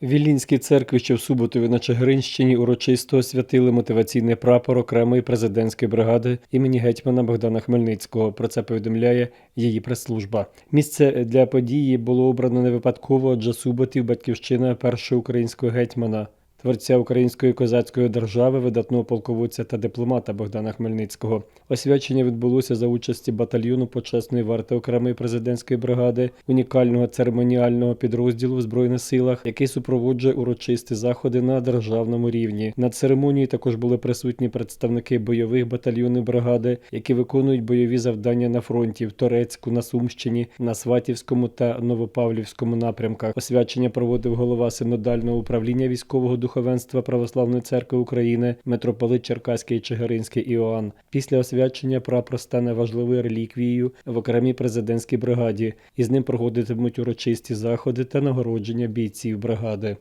В Віллінській церкві, що в Суботові на Чигиринщині урочисто освятили мотиваційний прапор окремої президентської бригади імені гетьмана Богдана Хмельницького. Про це повідомляє її прес-служба. Місце для події було обрано не випадково, адже Суботів батьківщина першого українського гетьмана. Творця української козацької держави, видатного полководця та дипломата Богдана Хмельницького. Освячення відбулося за участі батальйону почесної варти окремої президентської бригади, унікального церемоніального підрозділу в збройних силах, який супроводжує урочисті заходи на державному рівні. На церемонії також були присутні представники бойових батальйонів бригади, які виконують бойові завдання на фронті в Торецьку, на Сумщині, на Сватівському та Новопавлівському напрямках. Освячення проводив голова синодального управління військового духовенства Православної церкви України, митрополит Черкаський Чигиринський Іоанн. Після освячення прапор стане важливою реліквією в окремій президентській бригаді, і з ним проходитимуть урочисті заходи та нагородження бійців бригади.